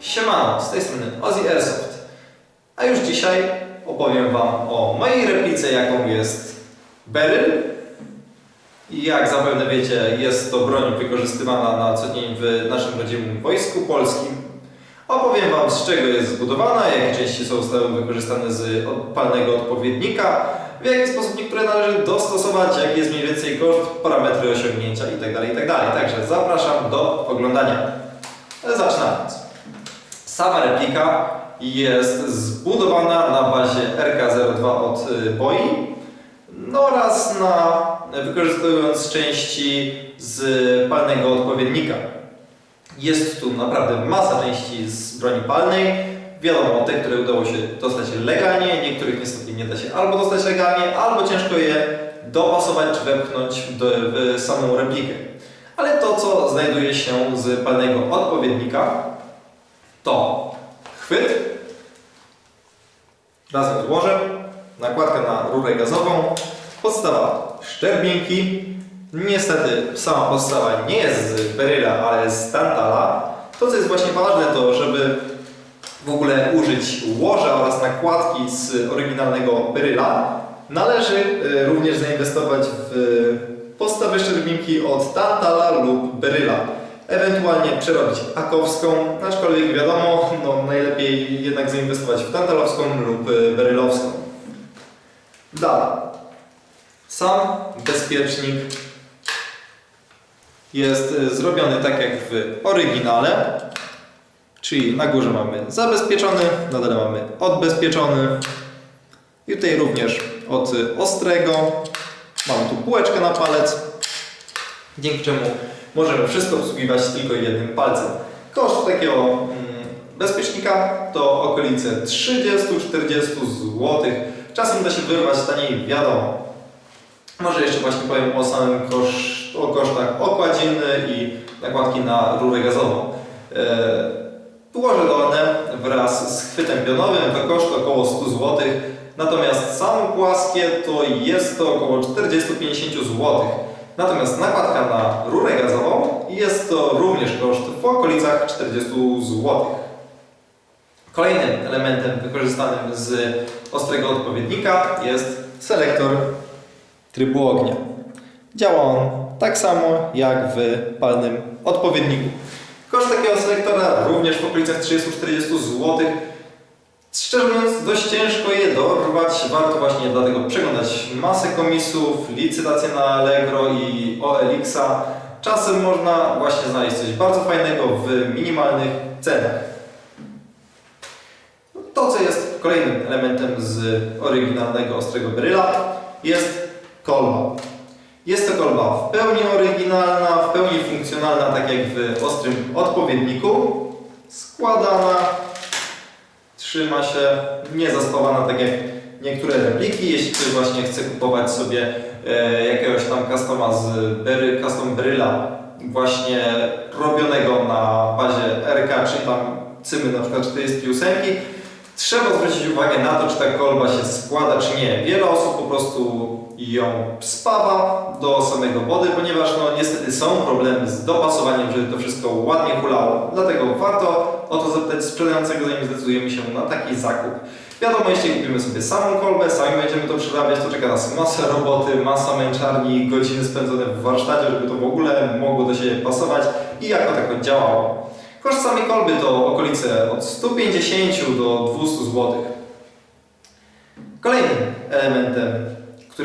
Siemano, z tej strony Ozzy Airsoft. A już dzisiaj opowiem Wam o mojej replice, jaką jest Beryl. I jak zapewne wiecie, jest to broń wykorzystywana na co dzień w naszym rodzimym wojsku polskim. Opowiem Wam z czego jest zbudowana, jakie części zostały wykorzystane z odpalnego odpowiednika, w jaki sposób niektóre należy dostosować, jaki jest mniej więcej koszt, parametry osiągnięcia itd. itd. Także zapraszam do oglądania. Zaczynając. Sama replika jest zbudowana na bazie RK02 od y, Boi no oraz na, wykorzystując części z palnego odpowiednika. Jest tu naprawdę masa części z broni palnej. Wiadomo, te, które udało się dostać legalnie, niektórych niestety nie da się albo dostać legalnie, albo ciężko je dopasować czy wepchnąć do, w samą replikę. Ale to, co znajduje się z palnego odpowiednika, to chwyt razem z łożem, nakładka na rurę gazową, podstawa szczerbinki. Niestety sama podstawa nie jest z beryla, ale z tantala. To, co jest właśnie ważne, to żeby w ogóle użyć łoża oraz nakładki z oryginalnego beryla, należy y, również zainwestować w podstawę szczerbinki od tantala lub beryla. Ewentualnie przerobić akowską, aczkolwiek wiadomo, no najlepiej jednak zainwestować w tantalowską lub y, berylowską. Dalej. Sam bezpiecznik jest y, zrobiony tak jak w oryginale, czyli na górze mamy zabezpieczony, na dole mamy odbezpieczony i tutaj również od y, ostrego mamy tu półeczkę na palec, dzięki czemu możemy wszystko obsługiwać tylko jednym palcem. Koszt takiego mm, bezpiecznika to okolice 30-40 zł. Czasem da się wyrwać taniej, wiadomo. Może jeszcze właśnie powiem o samym koszt, o kosztach okładziny i nakładki na rurę gazową. Eee, Łoże dolne wraz z chwytem pionowym to koszt około 100 zł, natomiast samo płaskie to jest to około 40-50 zł. Natomiast nakładka na rurę gazową jest to również koszt w okolicach 40 zł. Kolejnym elementem wykorzystanym z ostrego odpowiednika jest selektor trybu ognia. Działa on tak samo jak w palnym odpowiedniku. Koszt takiego selektora również w okolicach 30-40 zł. Szczerze mówiąc, dość ciężko je dorwać. Warto właśnie dlatego przeglądać masę komisów, licytacje na Allegro i OLX-a. Czasem można właśnie znaleźć coś bardzo fajnego w minimalnych cenach. To, co jest kolejnym elementem z oryginalnego ostrego beryla, jest kolba. Jest to kolba w pełni oryginalna, w pełni funkcjonalna, tak jak w ostrym odpowiedniku. Składana, trzyma się, nie zaspawana, tak jak niektóre repliki. Jeśli ktoś właśnie chce kupować sobie e, jakiegoś tam customa z bery, custom bryla, właśnie robionego na bazie RK, czyli tam cymy na przykład 48, Trzeba zwrócić uwagę na to, czy ta kolba się składa, czy nie. Wiele osób po prostu ją spawa do samego body, ponieważ no niestety są problemy z dopasowaniem, żeby to wszystko ładnie hulało. Dlatego warto o to zapytać sprzedającego, zanim zdecydujemy się na taki zakup. Wiadomo, jeśli kupimy sobie samą kolbę, sami będziemy to przerabiać, to czeka nas masa roboty, masa męczarni, godziny spędzone w warsztacie, żeby to w ogóle mogło do siebie pasować i jako tako działało. Koszt samej kolby to okolice od 150 do 200 zł. Kolejnym elementem,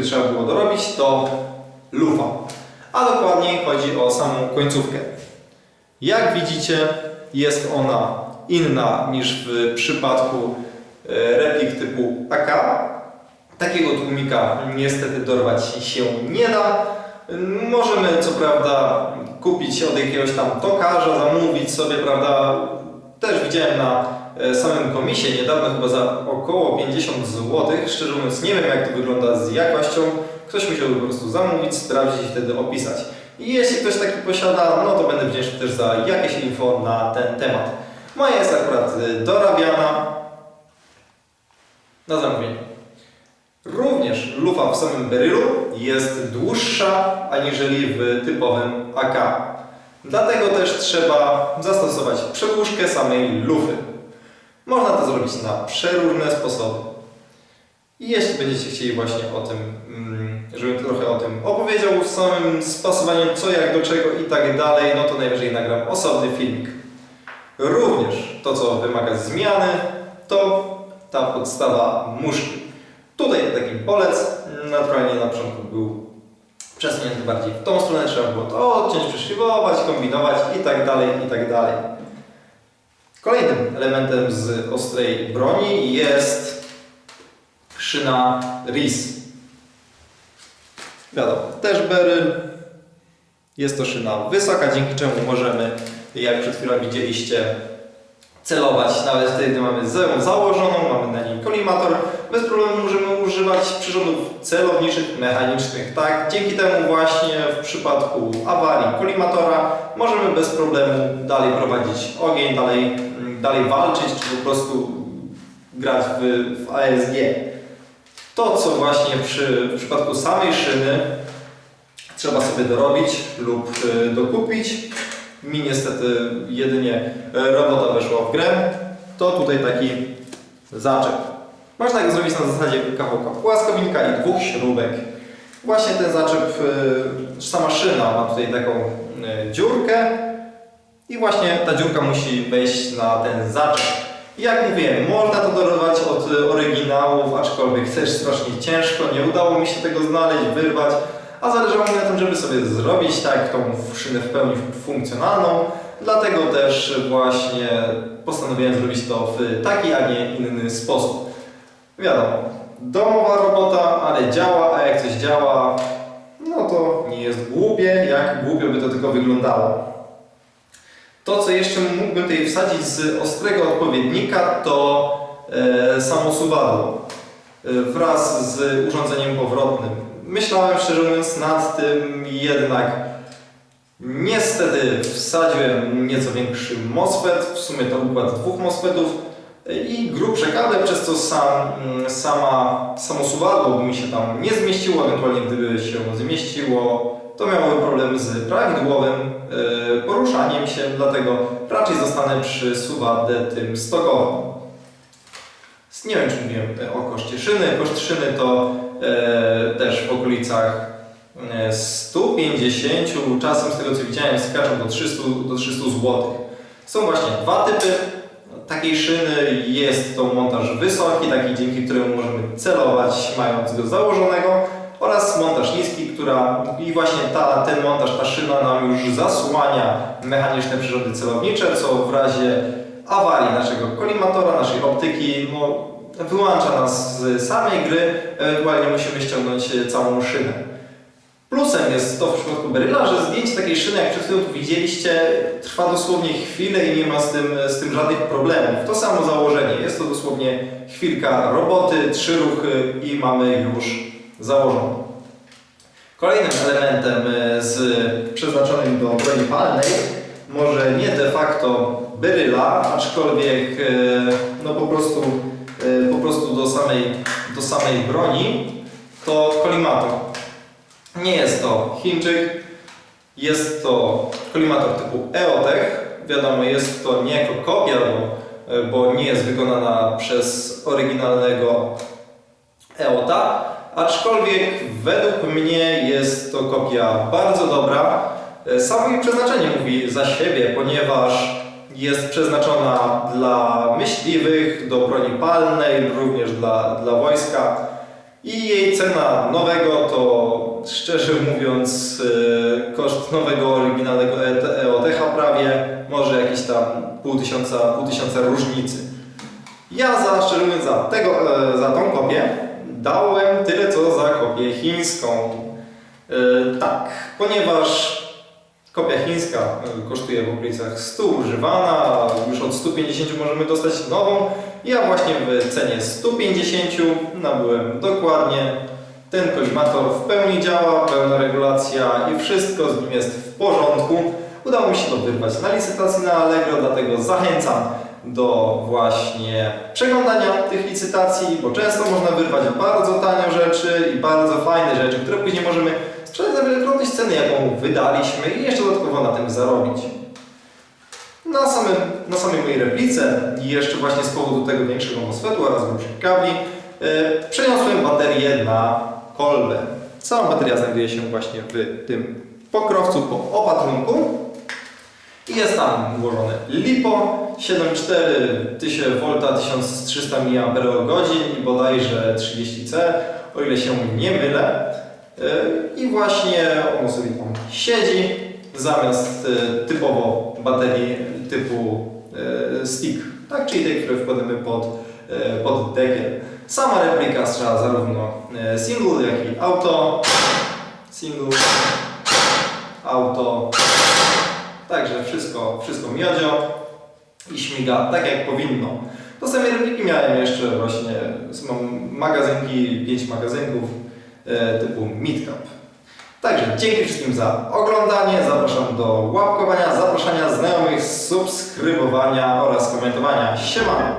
który trzeba było dorobić, to lufa. A dokładniej chodzi o samą końcówkę. Jak widzicie, jest ona inna niż w przypadku e, replik typu AK. Takiego tłumika niestety dorwać się nie da. Możemy co prawda kupić od jakiegoś tam tokarza, zamówić sobie, prawda? Też widziałem na samym komisie niedawno chyba za około 50 zł. Szczerze mówiąc nie wiem jak to wygląda z jakością. Ktoś musiałby po prostu zamówić, sprawdzić i wtedy opisać. I jeśli ktoś taki posiada, no to będę wdzięczny też za jakieś info na ten temat. Moja jest akurat y, dorabiana na zamówienie. Również lufa w samym berylu jest dłuższa aniżeli w typowym AK. Dlatego też trzeba zastosować przedłużkę samej lufy. Można to zrobić na przeróżne sposoby. I jeśli będziecie chcieli właśnie o tym, mm, żebym trochę o tym opowiedział, w samym spasowaniu co, jak, do czego i tak dalej, no to najwyżej nagram osobny filmik. Również to, co wymaga zmiany, to ta podstawa muszki. Tutaj taki polec, naturalnie na początku był przesunięty bardziej w tą stronę, trzeba było to odciąć, przeszlifować, kombinować i tak dalej, i tak dalej. Kolejnym elementem z ostrej broni jest szyna RIS. Wiadomo, też beryl. Jest to szyna wysoka, dzięki czemu możemy, jak przed chwilą widzieliście, celować. Nawet wtedy, gdy mamy ją założoną, mamy na niej kolimator, bez problemu możemy używać przyrządów celowniczych, mechanicznych. Tak, dzięki temu właśnie w przypadku awarii kolimatora możemy bez problemu dalej prowadzić ogień, dalej, dalej walczyć, czy po prostu grać w, w ASG. To, co właśnie przy, w przypadku samej szyny trzeba sobie dorobić lub y, dokupić, mi niestety jedynie robota weszła w grę, to tutaj taki zaczep. Można go zrobić na zasadzie kawałka płaskowinka i dwóch śrubek. Właśnie ten zaczep, y, sama szyna ma tutaj taką y, dziurkę i właśnie ta dziurka musi wejść na ten zaczep. Jak mówiłem, można to dorować od oryginałów, aczkolwiek też strasznie ciężko, nie udało mi się tego znaleźć, wyrwać, a zależało mi na tym, żeby sobie zrobić tak tą szynę w pełni funkcjonalną, dlatego też właśnie postanowiłem zrobić to w taki, a nie inny sposób. Wiadomo, domowa robota, ale działa, a jak coś działa, no to nie jest głupie, jak głupio by to tylko wyglądało. To, co jeszcze mógłbym tutaj wsadzić z ostrego odpowiednika, to e, e, wraz z urządzeniem powrotnym. Myślałem szczerze mówiąc nad tym, jednak niestety wsadziłem nieco większy MOSFET, w sumie to układ dwóch MOSFETów e, i grubsze kable, przez co sam, mm, sama, samo suwadło mi się tam nie zmieściło, ewentualnie gdyby się zmieściło, to miałoby problem z prawidłowym poruszaniem się, dlatego raczej zostanę przy suwadę tym stokowym. Nie wiem, czy mówiłem e, o koszcie szyny. Koszt szyny to e, też w okolicach e, 150, czasem z tego co widziałem skaczą do 300, do 300 zł. Są właśnie dwa typy takiej szyny. Jest to montaż wysoki, taki dzięki któremu możemy celować mając go założonego oraz montaż niski, która i właśnie ta, ten montaż, ta szyna nam już zasłania mechaniczne przyrządy celownicze, co w razie awarii naszego kolimatora, naszej optyki, no, wyłącza nas z samej gry, ewentualnie musimy ściągnąć całą szynę. Plusem jest to w przypadku Beryla, że zdjęcie takiej szyny, jak przed chwilą tu widzieliście, trwa dosłownie chwilę i nie ma z tym, z tym żadnych problemów. To samo założenie, jest to dosłownie chwilka roboty, trzy ruchy i mamy już założoną. Kolejnym elementem e, z przeznaczonym do broni palnej, może nie de facto beryla, aczkolwiek e, no po prostu, e, po prostu do samej, do samej broni, to kolimator. Nie jest to Chińczyk, jest to kolimator typu EOTech. Wiadomo, jest to nie jako kopia, bo, bo nie jest wykonana przez oryginalnego EOTA, aczkolwiek według mnie jest to kopia bardzo dobra. Samo jej przeznaczenie mówi za siebie, ponieważ jest przeznaczona dla myśliwych, do broni palnej, również dla, dla wojska. I jej cena nowego to, szczerze mówiąc, e, koszt nowego oryginalnego EOTH prawie, może jakieś tam pół tysiąca, pół tysiąca różnicy. Ja za, szczerze mówiąc, za, tego, e, za tą kopię dałem tyle co za kopię chińską. E, tak, ponieważ kopia chińska e, kosztuje w okolicach 100 używana, już od 150 możemy dostać nową. Ja właśnie w cenie 150 nabyłem dokładnie. Ten kolimator w pełni działa, pełna regulacja i wszystko z nim jest w porządku. Udało mi się to wyrwać na licytacji na Allegro, dlatego zachęcam do właśnie przeglądania tych licytacji, bo często można wyrwać bardzo tanio rzeczy i bardzo fajne rzeczy, które później możemy sprzedać za wielokroć ceny, jaką wydaliśmy i jeszcze dodatkowo na tym zarobić. Na, samym, na samej mojej replice i jeszcze właśnie z powodu tego większego MOSFETu oraz grubszych kabli e, przeniosłem baterię na kolbę. Cała bateria znajduje się właśnie w tym pokrowcu po opatrunku i jest tam włożone LiPo 7,4 1000V 1300 mAh i bodajże 30C, o ile się nie mylę. E, I właśnie ono sobie tam siedzi zamiast e, typowo baterii typu e, stick, tak? czyli tej, które wkładamy pod, pod dekiel. Sama replika strzela zarówno single, jak i auto. Single, auto. Także wszystko, wszystko miodzio i śmiga tak jak powinno. Do samej repliki miałem jeszcze właśnie, mam magazynki, 5 magazynków e, typu Midcap. Także dzięki wszystkim za oglądanie, zapraszam do łapkowania, zapraszania znajomych, subskrybowania oraz komentowania. Siemano!